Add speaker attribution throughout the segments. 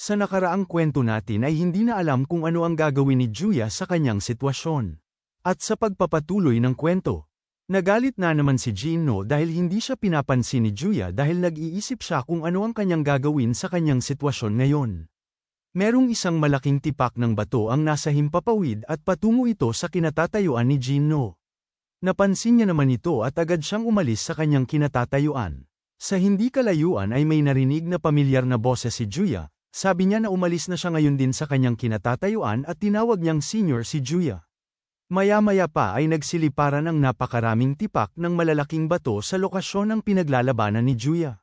Speaker 1: Sa nakaraang kwento natin ay hindi na alam kung ano ang gagawin ni Juya sa kanyang sitwasyon. At sa pagpapatuloy ng kwento, nagalit na naman si Gino dahil hindi siya pinapansin ni Juya dahil nag-iisip siya kung ano ang kanyang gagawin sa kanyang sitwasyon ngayon. Merong isang malaking tipak ng bato ang nasa himpapawid at patungo ito sa kinatatayuan ni Gino. Napansin niya naman ito at agad siyang umalis sa kanyang kinatatayuan. Sa hindi kalayuan ay may narinig na pamilyar na boses si Juya, sabi niya na umalis na siya ngayon din sa kanyang kinatatayuan at tinawag niyang senior si Juya. Maya-maya pa ay nagsiliparan ang napakaraming tipak ng malalaking bato sa lokasyon ng pinaglalabanan ni Juya.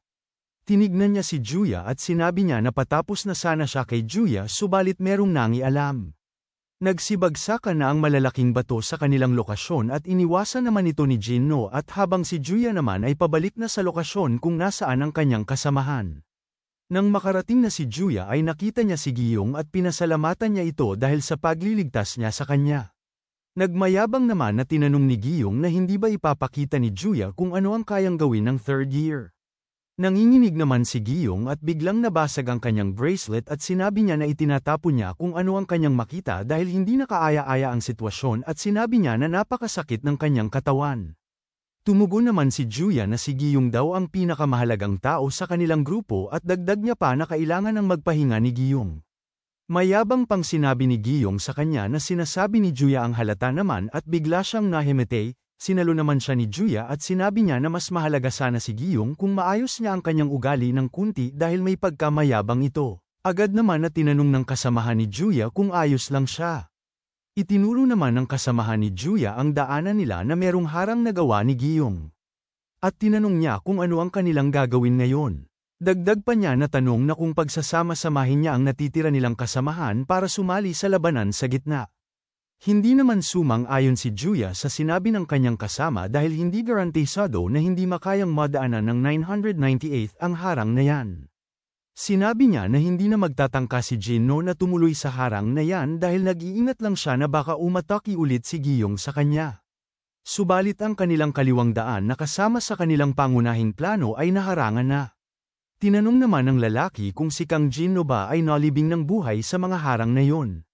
Speaker 1: Tinignan niya si Juya at sinabi niya na patapos na sana siya kay Juya subalit merong nangi alam. Nagsibagsakan na ang malalaking bato sa kanilang lokasyon at iniwasan naman ito ni Jinno at habang si Juya naman ay pabalik na sa lokasyon kung nasaan ang kanyang kasamahan. Nang makarating na si Juya ay nakita niya si Giyong at pinasalamatan niya ito dahil sa pagliligtas niya sa kanya. Nagmayabang naman na tinanong ni Giyong na hindi ba ipapakita ni Juya kung ano ang kayang gawin ng third year. Nanginginig naman si Giyong at biglang nabasag ang kanyang bracelet at sinabi niya na itinatapon niya kung ano ang kanyang makita dahil hindi nakaaya-aya ang sitwasyon at sinabi niya na napakasakit ng kanyang katawan. Tumugon naman si Juya na si Giyong daw ang pinakamahalagang tao sa kanilang grupo at dagdag niya pa na kailangan ng magpahinga ni Giyong. Mayabang pang sinabi ni Giyong sa kanya na sinasabi ni Juya ang halata naman at bigla siyang nahimete, Sinalo naman siya ni Juya at sinabi niya na mas mahalaga sana si Giyong kung maayos niya ang kanyang ugali ng kunti dahil may pagkamayabang ito. Agad naman na tinanong ng kasamahan ni Juya kung ayos lang siya. Itinuro naman ng kasamahan ni Juya ang daanan nila na merong harang nagawa ni Giyong. At tinanong niya kung ano ang kanilang gagawin ngayon. Dagdag pa niya na tanong na kung pagsasama-samahin niya ang natitira nilang kasamahan para sumali sa labanan sa gitna. Hindi naman sumang ayon si Juya sa sinabi ng kanyang kasama dahil hindi garantisado na hindi makayang madaanan ng 998 ang harang na yan. Sinabi niya na hindi na magtatangka si Jinno na tumuloy sa harang na yan dahil nag-iingat lang siya na baka umataki ulit si Giyong sa kanya. Subalit ang kanilang kaliwang daan na kasama sa kanilang pangunahing plano ay naharangan na. Tinanong naman ng lalaki kung si Kang Jinno ba ay nalibing ng buhay sa mga harang na yon.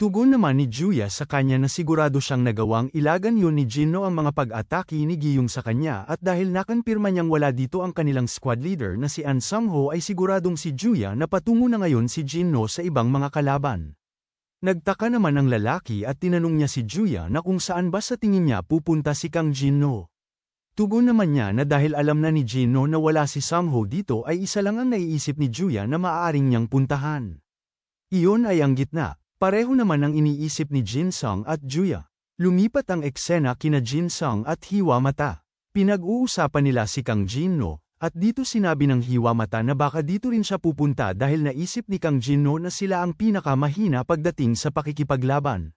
Speaker 1: Tugon naman ni Juya sa kanya na sigurado siyang nagawang ilagan yun ni Jinno ang mga pag-atake ni Giyong sa kanya at dahil nakanpirma niyang wala dito ang kanilang squad leader na si An Sangho ay siguradong si Juya na patungo na ngayon si Jinno sa ibang mga kalaban. Nagtaka naman ang lalaki at tinanong niya si Juya na kung saan ba sa tingin niya pupunta si Kang Jinno. Tugon naman niya na dahil alam na ni Jinno na wala si Sangho dito ay isa lang ang naiisip ni Juya na maaaring niyang puntahan. Iyon ay ang gitna, Pareho naman ang iniisip ni Jin Sung at Juya. Lumipat ang eksena kina Jin Sung at Hiwa Mata. Pinag-uusapan nila si Kang Jinno, at dito sinabi ng Hiwa Mata na baka dito rin siya pupunta dahil naisip ni Kang Jinno na sila ang pinakamahina pagdating sa pakikipaglaban.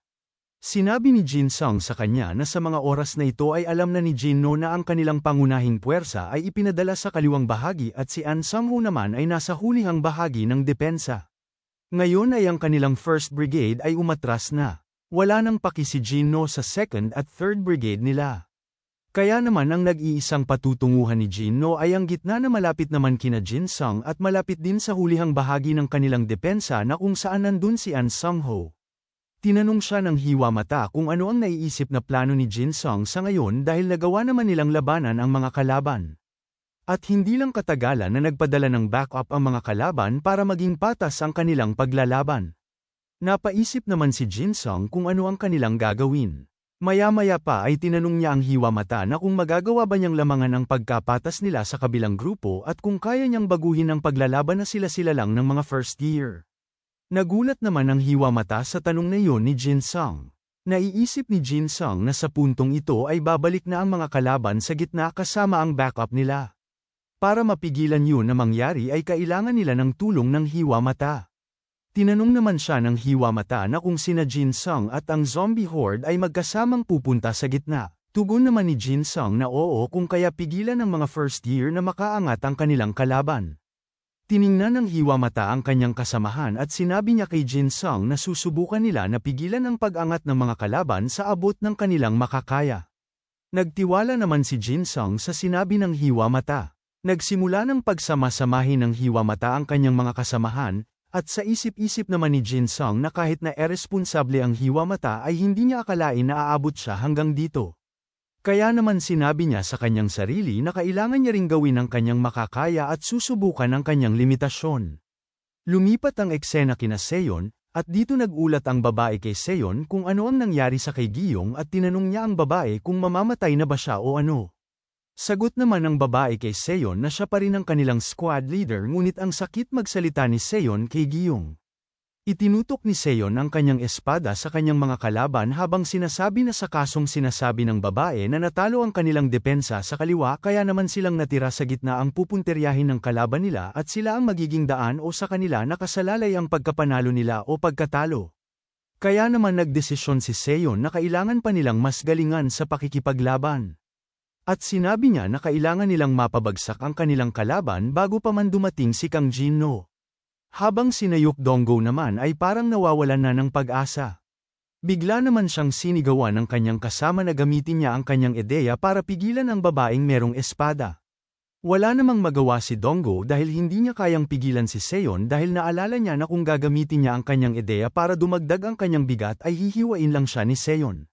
Speaker 1: Sinabi ni Jin Sung sa kanya na sa mga oras na ito ay alam na ni Jinno na ang kanilang pangunahing puwersa ay ipinadala sa kaliwang bahagi at si An Sung-ho naman ay nasa hulihang bahagi ng depensa. Ngayon ay ang kanilang 1st Brigade ay umatras na. Wala nang paki si Gino sa 2nd at 3rd Brigade nila. Kaya naman ang nag-iisang patutunguhan ni Gino ay ang gitna na malapit naman kina Jin Sung at malapit din sa hulihang bahagi ng kanilang depensa na kung saan nandun si An Sung Ho. Tinanong siya ng hiwa mata kung ano ang naiisip na plano ni Jin Sung sa ngayon dahil nagawa naman nilang labanan ang mga kalaban. At hindi lang katagalan na nagpadala ng backup ang mga kalaban para maging patas ang kanilang paglalaban. Napaisip naman si Jinsong kung ano ang kanilang gagawin. Maya-maya pa ay tinanong niya ang hiwa mata na kung magagawa ba niyang lamangan ang pagkapatas nila sa kabilang grupo at kung kaya niyang baguhin ang paglalaban na sila-sila lang ng mga first year. Nagulat naman ang hiwa mata sa tanong na iyon ni Jinsong. Naiisip ni Jinsong na sa puntong ito ay babalik na ang mga kalaban sa gitna kasama ang backup nila. Para mapigilan yun na mangyari ay kailangan nila ng tulong ng hiwa mata. Tinanong naman siya ng hiwa mata na kung sina Jin Sung at ang zombie horde ay magkasamang pupunta sa gitna. Tugon naman ni Jin Sung na oo kung kaya pigilan ng mga first year na makaangat ang kanilang kalaban. Tiningnan ng hiwa mata ang kanyang kasamahan at sinabi niya kay Jin Sung na susubukan nila na pigilan ang pag-angat ng mga kalaban sa abot ng kanilang makakaya. Nagtiwala naman si Jin Sung sa sinabi ng hiwa mata. Nagsimula ng pagsama-samahin ng hiwa mata ang kanyang mga kasamahan, At sa isip-isip naman ni Jin Sung na kahit na irresponsable ang hiwa mata ay hindi niya akalain na aabot siya hanggang dito. Kaya naman sinabi niya sa kanyang sarili na kailangan niya ring gawin ang kanyang makakaya at susubukan ang kanyang limitasyon. Lumipat ang eksena kina Seon, at dito nagulat ang babae kay Seon kung ano ang nangyari sa kay Giyong at tinanong niya ang babae kung mamamatay na ba siya o ano. Sagot naman ng babae kay Seon na siya pa rin ang kanilang squad leader ngunit ang sakit magsalita ni Seon kay Giyong. Itinutok ni Seon ang kanyang espada sa kanyang mga kalaban habang sinasabi na sa kasong sinasabi ng babae na natalo ang kanilang depensa sa kaliwa kaya naman silang natira sa gitna ang pupunteryahin ng kalaban nila at sila ang magiging daan o sa kanila nakasalalay ang pagkapanalo nila o pagkatalo. Kaya naman nagdesisyon si Seon na kailangan pa nilang mas galingan sa pakikipaglaban. At sinabi niya na kailangan nilang mapabagsak ang kanilang kalaban bago pa man dumating si Kang Jinno. Habang sinayok Donggo naman ay parang nawawalan na ng pag-asa. Bigla naman siyang sinigawan ng kanyang kasama na gamitin niya ang kanyang ideya para pigilan ang babaeng merong espada. Wala namang magawa si Donggo dahil hindi niya kayang pigilan si Seon dahil naalala niya na kung gagamitin niya ang kanyang ideya para dumagdag ang kanyang bigat ay hihiwain lang siya ni Seon.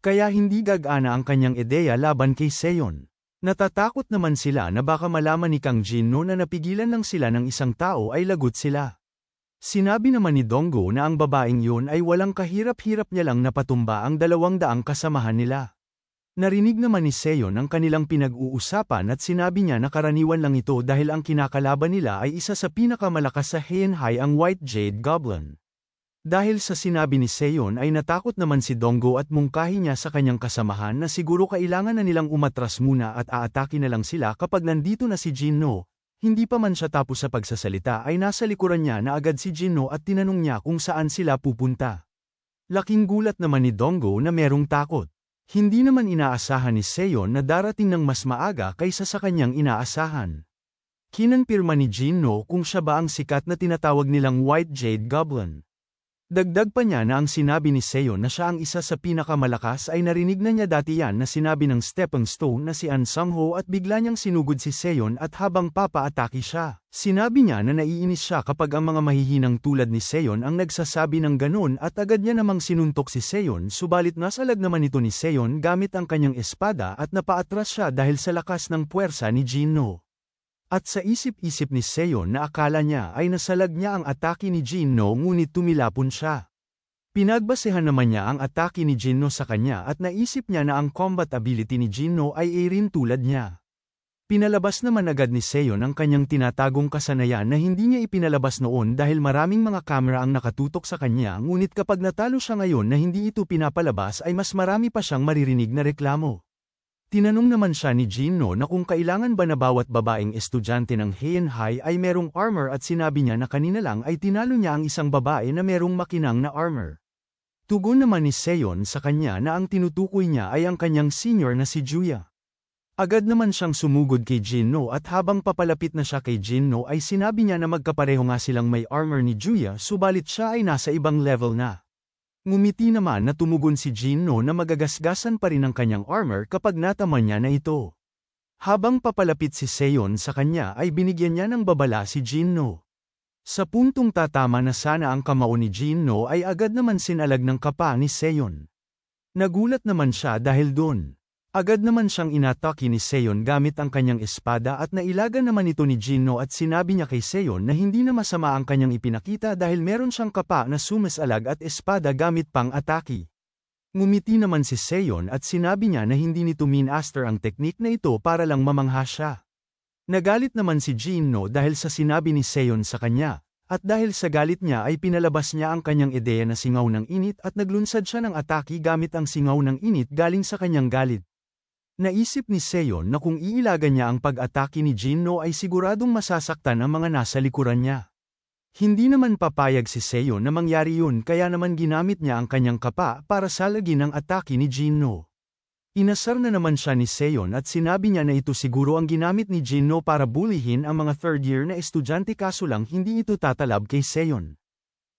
Speaker 1: Kaya hindi gagana ang kanyang ideya laban kay Seon. Natatakot naman sila na baka malaman ni Kang Jinno na napigilan lang sila ng isang tao ay lagot sila. Sinabi naman ni Donggo na ang babaeng yun ay walang kahirap-hirap niya lang napatumba ang dalawang daang kasamahan nila. Narinig naman ni Seon ang kanilang pinag-uusapan at sinabi niya na karaniwan lang ito dahil ang kinakalaban nila ay isa sa pinakamalakas sa Heian-hai ang White Jade Goblin. Dahil sa sinabi ni Seon ay natakot naman si Donggo at mungkahi niya sa kanyang kasamahan na siguro kailangan na nilang umatras muna at aatake na lang sila kapag nandito na si Jinno. Hindi pa man siya tapos sa pagsasalita ay nasa likuran niya na agad si Jinno at tinanong niya kung saan sila pupunta. Laking gulat naman ni Donggo na merong takot. Hindi naman inaasahan ni Seon na darating ng mas maaga kaysa sa kanyang inaasahan. Kinanpirma ni Jinno kung siya ba ang sikat na tinatawag nilang White Jade Goblin. Dagdag pa niya na ang sinabi ni Seo na siya ang isa sa pinakamalakas ay narinig na niya dati yan na sinabi ng stepping stone na si An Sung-ho at bigla niyang sinugod si Seon at habang papaatake siya. Sinabi niya na naiinis siya kapag ang mga mahihinang tulad ni Seon ang nagsasabi ng ganun at agad niya namang sinuntok si Seon subalit nasalag naman ito ni Seon gamit ang kanyang espada at napaatras siya dahil sa lakas ng puwersa ni Jinno. At sa isip-isip ni Seon na akala niya ay nasalag niya ang atake ni Jinno ngunit tumilapon siya. Pinagbasehan naman niya ang atake ni Jinno sa kanya at naisip niya na ang combat ability ni Jinno ay ay rin tulad niya. Pinalabas naman agad ni Seon ang kanyang tinatagong kasanayan na hindi niya ipinalabas noon dahil maraming mga kamera ang nakatutok sa kanya ngunit kapag natalo siya ngayon na hindi ito pinapalabas ay mas marami pa siyang maririnig na reklamo. Tinanong naman siya ni Gino na kung kailangan ba na bawat babaeng estudyante ng Heian High ay merong armor at sinabi niya na kanina lang ay tinalo niya ang isang babae na merong makinang na armor. Tugon naman ni Seon sa kanya na ang tinutukoy niya ay ang kanyang senior na si Juya. Agad naman siyang sumugod kay Jinno at habang papalapit na siya kay Jinno ay sinabi niya na magkapareho nga silang may armor ni Juya subalit siya ay nasa ibang level na. Ngumiti naman na tumugon si Jinno na magagasgasan pa rin ang kanyang armor kapag nataman niya na ito. Habang papalapit si Seon sa kanya ay binigyan niya ng babala si Jinno. Sa puntong tatama na sana ang kamao ni Jinno ay agad naman sinalag ng kapa ni Seon. Nagulat naman siya dahil doon. Agad naman siyang inatake ni Seon gamit ang kanyang espada at nailagan naman ito ni Jinno at sinabi niya kay Seon na hindi na masama ang kanyang ipinakita dahil meron siyang kapa na sumasalag at espada gamit pang atake. Ngumiti naman si Seon at sinabi niya na hindi nito minaster ang teknik na ito para lang mamangha siya. Nagalit naman si Jinno dahil sa sinabi ni Seon sa kanya, at dahil sa galit niya ay pinalabas niya ang kanyang ideya na singaw ng init at naglunsad siya ng atake gamit ang singaw ng init galing sa kanyang galit. Naisip ni Seon na kung iilagan niya ang pag-atake ni Jinno ay siguradong masasaktan ang mga nasa likuran niya. Hindi naman papayag si Seon na mangyari yun kaya naman ginamit niya ang kanyang kapa para salagin ang atake ni Jinno. Inasar na naman siya ni Seon at sinabi niya na ito siguro ang ginamit ni Jinno para bulihin ang mga third year na estudyante kaso lang hindi ito tatalab kay Seon.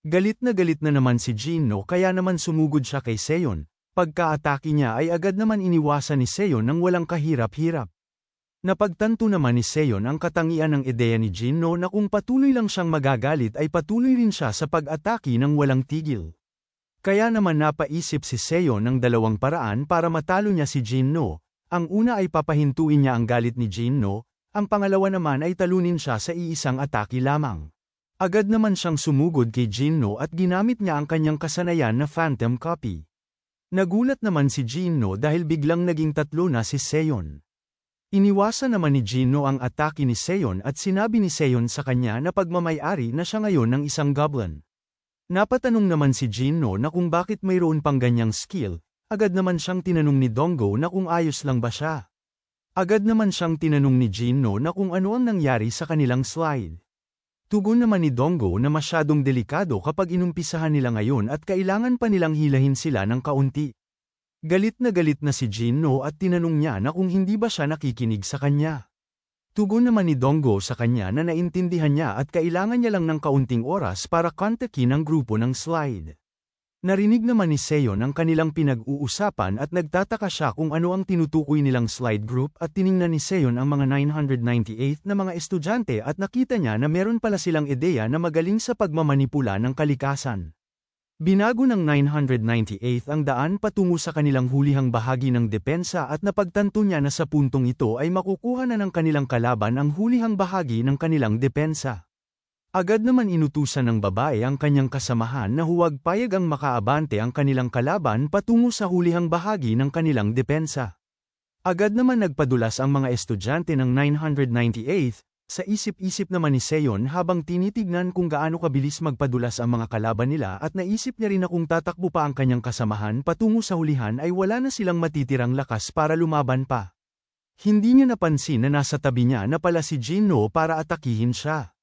Speaker 1: Galit na galit na naman si Jinno kaya naman sumugod siya kay Seon, Pagkaatake niya ay agad naman iniwasan ni Seo nang walang kahirap-hirap. Napagtanto naman ni Seon ang katangian ng ideya ni Jinno na kung patuloy lang siyang magagalit ay patuloy rin siya sa pag-atake ng walang tigil. Kaya naman napaisip si Seon ng dalawang paraan para matalo niya si Jinno. Ang una ay papahintuin niya ang galit ni Jinno, ang pangalawa naman ay talunin siya sa iisang atake lamang. Agad naman siyang sumugod kay Jinno at ginamit niya ang kanyang kasanayan na phantom copy. Nagulat naman si Jinno dahil biglang naging tatlo na si Seon. Iniwasan naman ni Gino ang atake ni Seon at sinabi ni Seon sa kanya na pagmamayari na siya ngayon ng isang goblin. Napatanong naman si Gino na kung bakit mayroon pang ganyang skill, agad naman siyang tinanong ni Dongo na kung ayos lang ba siya. Agad naman siyang tinanong ni Gino na kung ano ang nangyari sa kanilang slide. Tugon naman ni Dongo na masyadong delikado kapag inumpisahan nila ngayon at kailangan pa nilang hilahin sila ng kaunti. Galit na galit na si Jinno at tinanong niya na kung hindi ba siya nakikinig sa kanya. Tugon naman ni Donggo sa kanya na naintindihan niya at kailangan niya lang ng kaunting oras para kontakin ang grupo ng slide. Narinig naman ni Seon ang kanilang pinag-uusapan at nagtataka siya kung ano ang tinutukoy nilang slide group at tiningnan ni Seon ang mga 998 na mga estudyante at nakita niya na meron pala silang ideya na magaling sa pagmamanipula ng kalikasan. Binago ng 998 ang daan patungo sa kanilang hulihang bahagi ng depensa at napagtanto niya na sa puntong ito ay makukuha na ng kanilang kalaban ang hulihang bahagi ng kanilang depensa. Agad naman inutusan ng babae ang kanyang kasamahan na huwag payag ang makaabante ang kanilang kalaban patungo sa hulihang bahagi ng kanilang depensa. Agad naman nagpadulas ang mga estudyante ng 998, sa isip-isip naman ni Seon habang tinitignan kung gaano kabilis magpadulas ang mga kalaban nila at naisip niya rin na kung tatakbo pa ang kanyang kasamahan patungo sa hulihan ay wala na silang matitirang lakas para lumaban pa. Hindi niya napansin na nasa tabi niya na pala si Jinno para atakihin siya.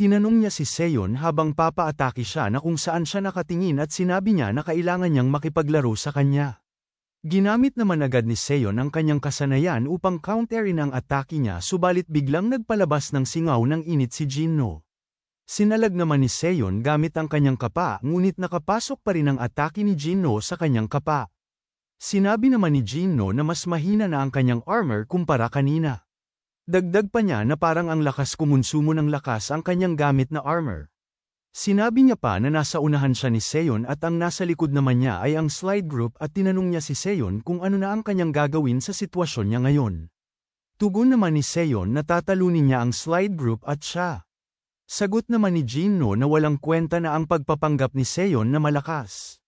Speaker 1: Tinanong niya si Seon habang papaatake siya na kung saan siya nakatingin at sinabi niya na kailangan niyang makipaglaro sa kanya. Ginamit naman agad ni Seon ang kanyang kasanayan upang counterin ang atake niya subalit biglang nagpalabas ng singaw ng init si Jinno. Sinalag naman ni Seon gamit ang kanyang kapa ngunit nakapasok pa rin ang atake ni Jinno sa kanyang kapa. Sinabi naman ni Jinno na mas mahina na ang kanyang armor kumpara kanina. Dagdag pa niya na parang ang lakas kumonsumo ng lakas ang kanyang gamit na armor. Sinabi niya pa na nasa unahan siya ni Seon at ang nasa likod naman niya ay ang slide group at tinanong niya si Seon kung ano na ang kanyang gagawin sa sitwasyon niya ngayon. Tugon naman ni Seon na tatalunin niya ang slide group at siya. Sagot naman ni Jinno na walang kwenta na ang pagpapanggap ni Seon na malakas.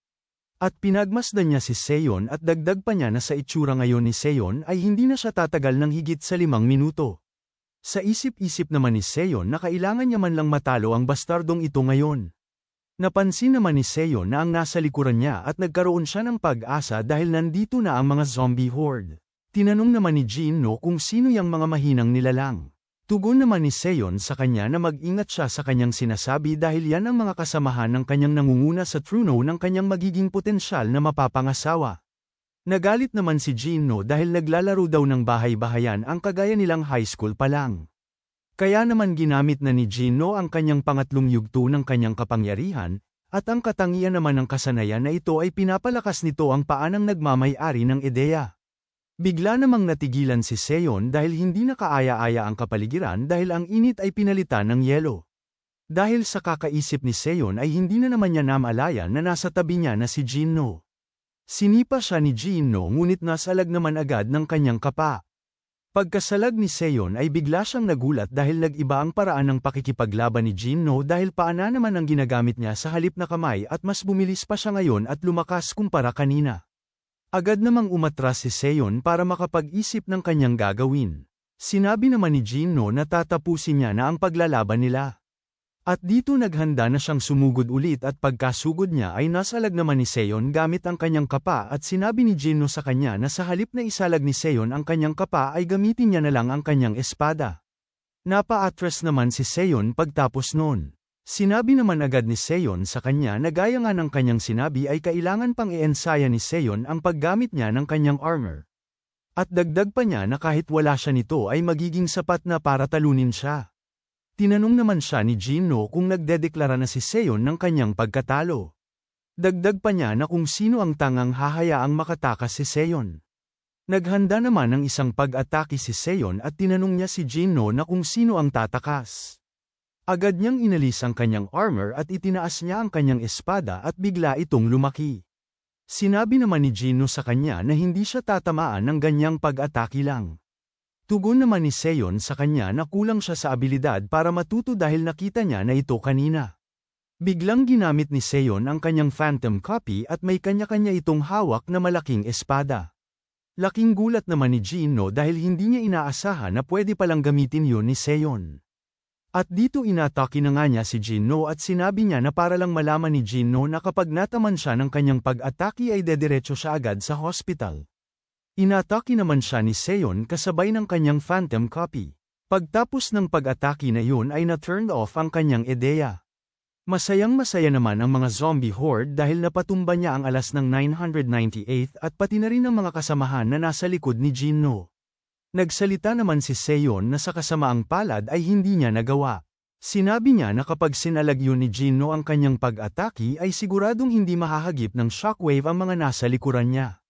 Speaker 1: At pinagmasdan niya si Seon at dagdag pa niya na sa itsura ngayon ni Seon ay hindi na siya tatagal ng higit sa limang minuto. Sa isip-isip naman ni Seon na kailangan niya man lang matalo ang bastardong ito ngayon. Napansin naman ni Seon na ang nasa likuran niya at nagkaroon siya ng pag-asa dahil nandito na ang mga zombie horde. Tinanong naman ni Jinno kung sino yung mga mahinang nilalang. Tugon naman ni Seon sa kanya na mag-ingat siya sa kanyang sinasabi dahil yan ang mga kasamahan ng kanyang nangunguna sa truno ng kanyang magiging potensyal na mapapangasawa. Nagalit naman si Gino dahil naglalaro daw ng bahay-bahayan ang kagaya nilang high school pa lang. Kaya naman ginamit na ni Gino ang kanyang pangatlong yugto ng kanyang kapangyarihan, at ang katangian naman ng kasanayan na ito ay pinapalakas nito ang paanang nagmamay-ari ng ideya. Bigla namang natigilan si Seon dahil hindi nakaaya-aya ang kapaligiran dahil ang init ay pinalitan ng yelo. Dahil sa kakaisip ni Seon ay hindi na naman niya namalayan na nasa tabi niya na si Jinno. Sinipa siya ni Gino ngunit nasalag naman agad ng kanyang kapa. Pagkasalag ni Seon ay bigla siyang nagulat dahil nag-iba ang paraan ng pakikipaglaban ni Gino dahil paana naman ang ginagamit niya sa halip na kamay at mas bumilis pa siya ngayon at lumakas kumpara kanina. Agad namang umatras si Seon para makapag-isip ng kanyang gagawin. Sinabi naman ni Gino na tatapusin niya na ang paglalaban nila. At dito naghanda na siyang sumugod ulit at pagkasugod niya ay nasalag naman ni Seon gamit ang kanyang kapa at sinabi ni Jinno sa kanya na sa halip na isalag ni Seon ang kanyang kapa ay gamitin niya na lang ang kanyang espada. Napa-atras naman si Seon pagtapos noon. Sinabi naman agad ni Seon sa kanya na gaya nga ng kanyang sinabi ay kailangan pang iensaya ni Seon ang paggamit niya ng kanyang armor. At dagdag pa niya na kahit wala siya nito ay magiging sapat na para talunin siya. Tinanong naman siya ni Gino kung nagdedeklara na si Seon ng kanyang pagkatalo. Dagdag pa niya na kung sino ang tangang hahayaang makatakas si Seon. Naghanda naman ng isang pag-atake si Seon at tinanong niya si Jinno na kung sino ang tatakas. Agad niyang inalis ang kanyang armor at itinaas niya ang kanyang espada at bigla itong lumaki. Sinabi naman ni Jinno sa kanya na hindi siya tatamaan ng ganyang pag-atake lang. Tugon naman ni Seon sa kanya na kulang siya sa abilidad para matuto dahil nakita niya na ito kanina. Biglang ginamit ni Seon ang kanyang phantom copy at may kanya-kanya itong hawak na malaking espada. Laking gulat naman ni Jinno dahil hindi niya inaasahan na pwede palang gamitin yun ni Seon. At dito inatake na nga niya si Jinno at sinabi niya na para lang malaman ni Jinno na kapag nataman siya ng kanyang pag-atake ay dediretso siya agad sa hospital. Inatake naman siya ni Seon kasabay ng kanyang phantom copy. Pagtapos ng pag-atake na yun ay na-turned off ang kanyang ideya. Masayang masaya naman ang mga zombie horde dahil napatumba niya ang alas ng 998 at pati na rin ang mga kasamahan na nasa likod ni Jinno. Nagsalita naman si Seon na sa kasamaang palad ay hindi niya nagawa. Sinabi niya na kapag sinalagyo ni Jinno ang kanyang pag-atake ay siguradong hindi mahahagip ng shockwave ang mga nasa likuran niya.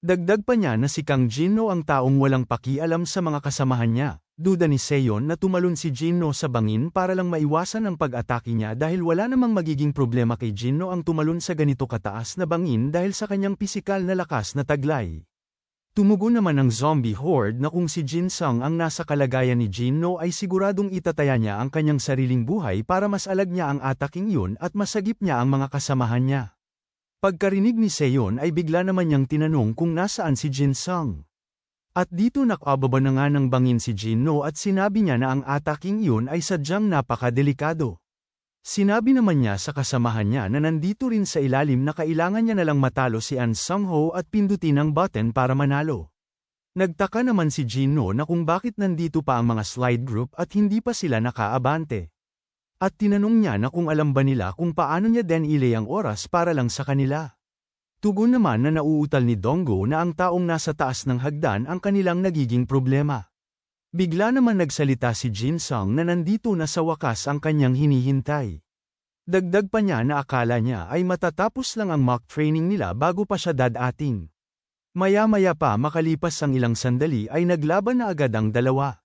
Speaker 1: Dagdag pa niya na si Kang Jinno ang taong walang pakialam sa mga kasamahan niya. Duda ni Seon na tumalon si Jinno sa bangin para lang maiwasan ang pag-atake niya dahil wala namang magiging problema kay Jinno ang tumalon sa ganito kataas na bangin dahil sa kanyang pisikal na lakas na taglay. Tumugon naman ang zombie horde na kung si Jin Sung ang nasa kalagayan ni Jinno ay siguradong itataya niya ang kanyang sariling buhay para mas alag niya ang ataking yun at masagip niya ang mga kasamahan niya. Pagkarinig ni Seon ay bigla naman niyang tinanong kung nasaan si Jin Sung. At dito nakababa na nga ng bangin si Jinno at sinabi niya na ang ataking yun ay sadyang napakadelikado. Sinabi naman niya sa kasamahan niya na nandito rin sa ilalim na kailangan niya nalang matalo si An Sung-ho at pindutin ang button para manalo. Nagtaka naman si Jinno na kung bakit nandito pa ang mga slide group at hindi pa sila nakaabante. At tinanong niya na kung alam ba nila kung paano niya den ilay ang oras para lang sa kanila. Tugon naman na nauutal ni Donggo na ang taong nasa taas ng hagdan ang kanilang nagiging problema. Bigla naman nagsalita si Jin Sung na nandito na sa wakas ang kanyang hinihintay. Dagdag pa niya na akala niya ay matatapos lang ang mock training nila bago pa siya dadating. Maya-maya pa makalipas ang ilang sandali ay naglaban na agad ang dalawa.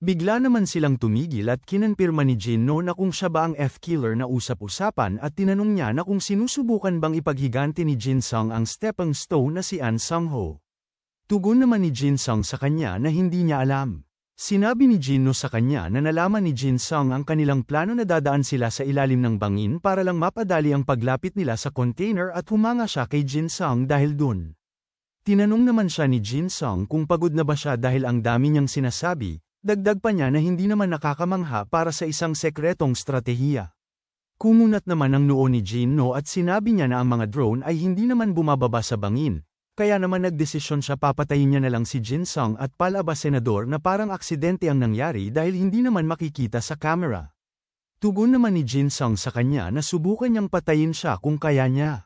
Speaker 1: Bigla naman silang tumigil at kinanpirma ni Jinno na kung siya ba ang F-killer na usap-usapan at tinanong niya na kung sinusubukan bang ipaghiganti ni Jin Sung ang stepping stone na si An Sung-ho. Tugon naman ni Jin Sung sa kanya na hindi niya alam. Sinabi ni Jinno sa kanya na nalaman ni Jin Sung ang kanilang plano na dadaan sila sa ilalim ng bangin para lang mapadali ang paglapit nila sa container at humanga siya kay Jin Sung dahil dun. Tinanong naman siya ni Jin Sung kung pagod na ba siya dahil ang dami niyang sinasabi, dagdag pa niya na hindi naman nakakamangha para sa isang sekretong stratehiya. Kumunat naman ang noo ni Jinno at sinabi niya na ang mga drone ay hindi naman bumababa sa bangin, kaya naman nagdesisyon siya papatayin niya na lang si Jin Sung at palabas senador na parang aksidente ang nangyari dahil hindi naman makikita sa camera. Tugon naman ni Jin Sung sa kanya na subukan niyang patayin siya kung kaya niya.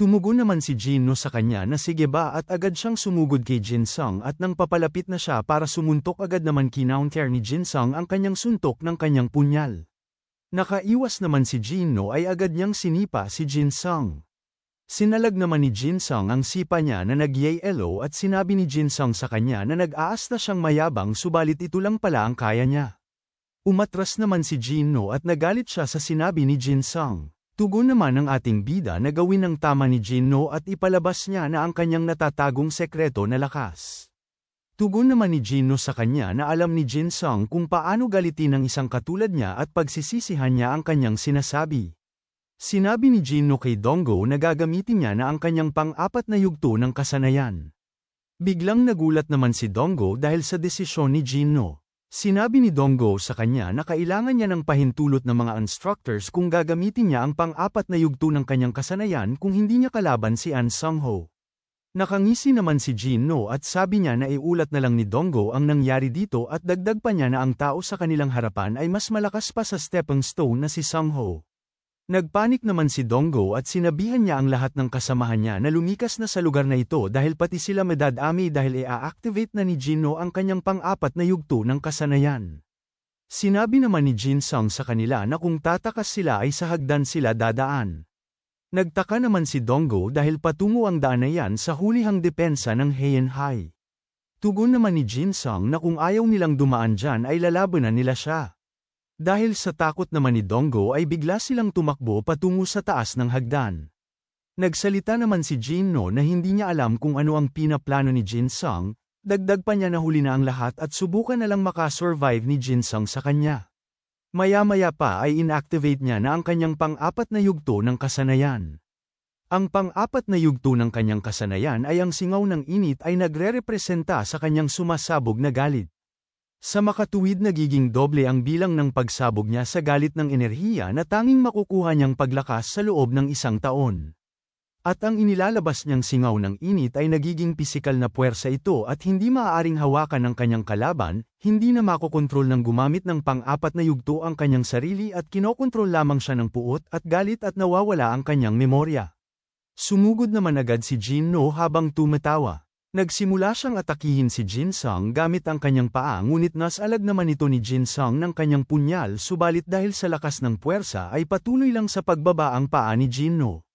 Speaker 1: Tumugon naman si Jinno sa kanya na sige ba at agad siyang sumugod kay Jin Sung at nang papalapit na siya para sumuntok agad naman kinounter ni Jin Sung ang kanyang suntok ng kanyang punyal. Nakaiwas naman si Jinno ay agad niyang sinipa si Jin Sung. Sinalag naman ni Jin Sung ang sipa niya na nag-yellow at sinabi ni Jin Sung sa kanya na nag-aas na siyang mayabang subalit ito lang pala ang kaya niya. Umatras naman si Jinno at nagalit siya sa sinabi ni Jin Sung. Tugon naman ng ating bida na gawin ng tama ni Jinno at ipalabas niya na ang kanyang natatagong sekreto na lakas. Tugon naman ni Jinno sa kanya na alam ni Jin Sung kung paano galitin ng isang katulad niya at pagsisisihan niya ang kanyang sinasabi. Sinabi ni Jinno kay Donggo na gagamitin niya na ang kanyang pang-apat na yugto ng kasanayan. Biglang nagulat naman si Donggo dahil sa desisyon ni Jinno. Sinabi ni Donggo sa kanya na kailangan niya ng pahintulot ng mga instructors kung gagamitin niya ang pang-apat na yugto ng kanyang kasanayan kung hindi niya kalaban si An Sung-ho. Nakangisi naman si Jinno at sabi niya na iulat na lang ni Donggo ang nangyari dito at dagdag pa niya na ang tao sa kanilang harapan ay mas malakas pa sa stepping stone na si Sung-ho. Nagpanik naman si Donggo at sinabihan niya ang lahat ng kasamahan niya na lumikas na sa lugar na ito dahil pati sila madadami dahil i-activate na ni Jinno ang kanyang pang-apat na yugto ng kasanayan. Sinabi naman ni Jin Sung sa kanila na kung tatakas sila ay sa hagdan sila dadaan. Nagtaka naman si Donggo dahil patungo ang daan na yan sa hulihang depensa ng Heian High. Tugon naman ni Jin Sung na kung ayaw nilang dumaan dyan ay lalabanan nila siya. Dahil sa takot naman ni Donggo ay bigla silang tumakbo patungo sa taas ng hagdan. Nagsalita naman si Jin No na hindi niya alam kung ano ang pinaplano ni Jin Sung, dagdag pa niya na huli na ang lahat at subukan na lang makasurvive ni Jin Sung sa kanya. Maya-maya pa ay inactivate niya na ang kanyang pang-apat na yugto ng kasanayan. Ang pang-apat na yugto ng kanyang kasanayan ay ang singaw ng init ay nagre-representa sa kanyang sumasabog na galit. Sa makatuwid nagiging doble ang bilang ng pagsabog niya sa galit ng enerhiya na tanging makukuha niyang paglakas sa loob ng isang taon. At ang inilalabas niyang singaw ng init ay nagiging pisikal na puwersa ito at hindi maaaring hawakan ng kanyang kalaban, hindi na makokontrol ng gumamit ng pang-apat na yugto ang kanyang sarili at kinokontrol lamang siya ng puot at galit at nawawala ang kanyang memorya. Sumugod naman agad si Jin No habang tumatawa. Nagsimula siyang atakihin si Jin Sung gamit ang kanyang paa ngunit nasalag naman ito ni Jin Sung ng kanyang punyal subalit dahil sa lakas ng puwersa ay patuloy lang sa pagbaba ang paa ni Jin No.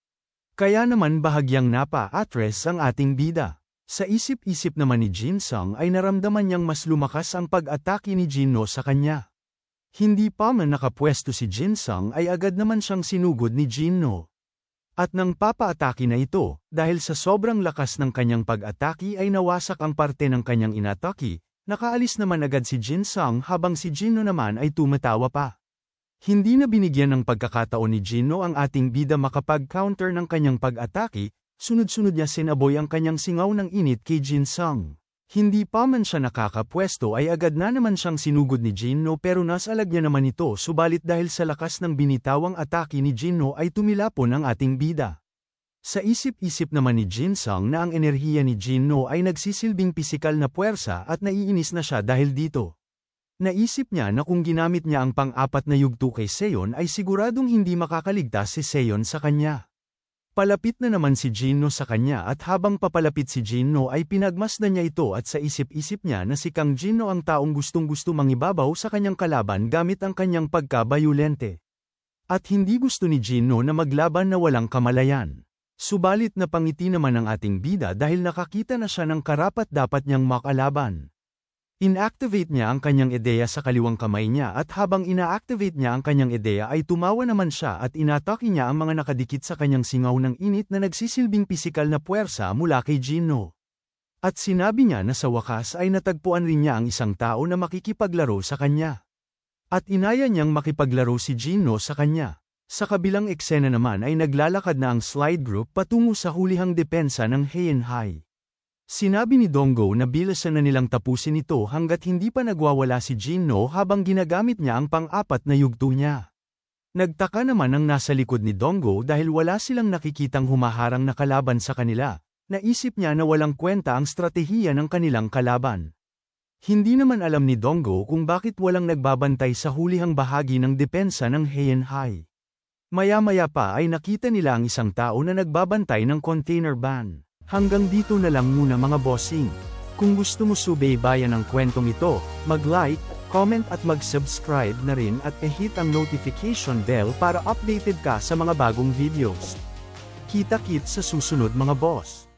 Speaker 1: Kaya naman bahagyang napa-atres ang ating bida. Sa isip-isip naman ni Jin Sung ay naramdaman niyang mas lumakas ang pag-atake ni Jin No sa kanya. Hindi pa man nakapwesto si Jin Sung ay agad naman siyang sinugod ni Jin No. At nang papaatake na ito, dahil sa sobrang lakas ng kanyang pag-atake ay nawasak ang parte ng kanyang inatake, nakaalis naman agad si Jin Sung habang si Jin No naman ay tumatawa pa. Hindi na binigyan ng pagkakataon ni Gino ang ating bida makapag-counter ng kanyang pag-atake, sunod-sunod niya sinaboy ang kanyang singaw ng init kay Jin Sung. Hindi pa man siya nakakapwesto ay agad na naman siyang sinugod ni Gino pero nasalag niya naman ito subalit dahil sa lakas ng binitawang atake ni Gino ay tumilapon ang ating bida. Sa isip-isip naman ni Jin Sung na ang enerhiya ni Gino ay nagsisilbing pisikal na puwersa at naiinis na siya dahil dito. Naisip niya na kung ginamit niya ang pang-apat na yugto kay Seon ay siguradong hindi makakaligtas si Seon sa kanya. Palapit na naman si Jinno sa kanya at habang papalapit si Jinno ay pinagmasdan niya ito at sa isip-isip niya na si Kang Jinno ang taong gustong-gusto mangibabaw sa kanyang kalaban gamit ang kanyang pagkabayulente. At hindi gusto ni Jinno na maglaban na walang kamalayan. Subalit na pangiti naman ang ating bida dahil nakakita na siya ng karapat dapat niyang makalaban. Inactivate niya ang kanyang ideya sa kaliwang kamay niya at habang ina-activate niya ang kanyang ideya ay tumawa naman siya at inatake niya ang mga nakadikit sa kanyang singaw ng init na nagsisilbing pisikal na puwersa mula kay Gino. At sinabi niya na sa wakas ay natagpuan rin niya ang isang tao na makikipaglaro sa kanya. At inaya niyang makipaglaro si Gino sa kanya. Sa kabilang eksena naman ay naglalakad na ang slide group patungo sa hulihang depensa ng Heian High. Sinabi ni Donggo na bilasan na nilang tapusin ito hanggat hindi pa nagwawala si Jinno habang ginagamit niya ang pang-apat na yugto niya. Nagtaka naman ang nasa likod ni Donggo dahil wala silang nakikitang humaharang na kalaban sa kanila. Naisip niya na walang kwenta ang stratehiya ng kanilang kalaban. Hindi naman alam ni Donggo kung bakit walang nagbabantay sa hulihang bahagi ng depensa ng Heian High. Maya-maya pa ay nakita nila ang isang tao na nagbabantay ng container ban. Hanggang dito na lang muna mga bossing. Kung gusto mo subaybayan ang kwentong ito, mag-like, comment at mag-subscribe na rin at e-hit ang notification bell para updated ka sa mga bagong videos. Kita-kit sa susunod mga boss.